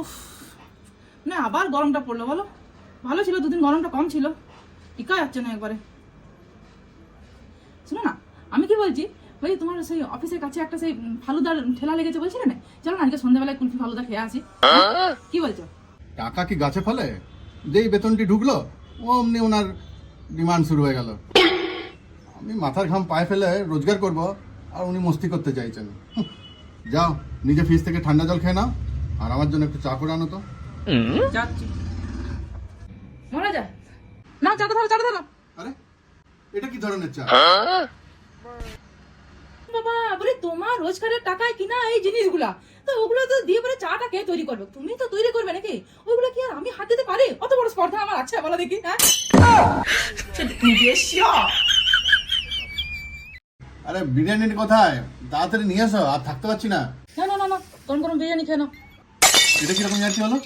উফ। না আবার গরমটা পড়ল বলো। ভালো ছিল দুদিন গরমটা কম ছিল। টিকা যাচ্ছে না একবারে। শোনো না আমি কি বলছি? বলছি তোমার সেই অফিসের কাছে একটা সেই ফালুদার ঠেলা লেগেছে বলছিলে না? চলো না আজকে সন্ধ্যাবেলায় কুলফি ফালুদা খেয়ে আসি। হ্যাঁ? কি বলছো? টাকা কি গাছে ফলে? যেই বেতনটি ঢুকলো অমনি ওনার ডিমান্ড শুরু হয়ে গেল। আমি মাথার ঘাম পায়ে ফেলে রোজগার করব আর উনি মস্তি করতে চাইছেন। যাও নিজে ফ্রিজ থেকে ঠান্ডা জল খেয়ে নাও। আর আমার জন্য একটু চা করে আনো তো। যাচ্ছি। মরা না চাটা ধরো চাটা ধরো। আরে এটা কি ধরনের চা? বাবা বলে তোমার রোজগারের টাকায় কিনা এই জিনিসগুলা? তো ওগুলো তো দিয়ে পরে চাটা কে তৈরি করবে? তুমি তো তৈরি করবে নাকি? ওইগুলো কি আর আমি হাত দিতে পারি? অত বড় স্পর্ধা আমার আছে বলো দেখি হ্যাঁ? আরে বিরিয়ানির কোথায় তাড়াতাড়ি নিয়ে এসো আর থাকতে পারছি না। না না না না গরম গরম বিরিয়ানি খেয়ে নাও। এটা কীরকম যাচ্ছি হলো?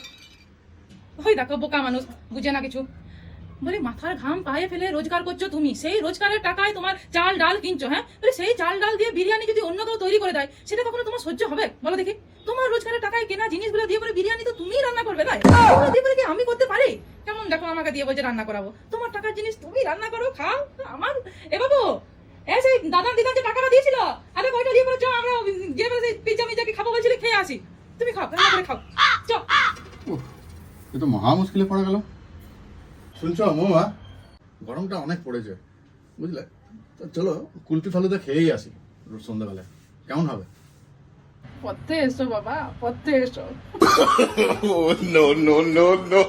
ওই দেখো, বোকা মানুষ, বুঝে না কিছু। বলে, মাথার ঘাম পায়ে ফেলে রোজগার করছ তুমি। সেই রোজগারের টাকায় তোমার চাল ডাল কিনছো হ্যাঁ? বলে, সেই চাল ডাল দিয়ে বিরিয়ানি যদি অন্য কেউ তৈরি করে দেয়, সেটা কখনো তোমার সহ্য হবে? বলো দেখি। তোমার রোজগারের টাকায় কেনা জিনিসগুলো দিয়ে পরে বিরিয়ানি তো তুমিই রান্না করবে, তাই? দিয়ে পরে কি আমি করতে পারি? কেমন দেখো আমাকে দিয়ে বলছে রান্না করাবো। তোমার টাকার জিনিস তুমি রান্না করো, খাও, আমার, এ বাবু, এ সেই দিদা যে টাকাটা দিয়েছিল, আরে ওইটা দিয়ে পরে চ আমরা যে পিজ্জা মিজ্জা কি খাব বলছিলে, খেয়ে আসি। তুমি খাও, রান্না করে খাও। এ তো মহা মুশকিলে পড়ে গেল। শুনছো মৌমা গরমটা অনেক পড়েছে বুঝলে? তো চলো কুলপি ফালুদা খেয়েই আসি সন্ধ্যাবেলায়। কেমন হবে? পথে এসো বাবা পথে এসো। No no no no.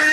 no.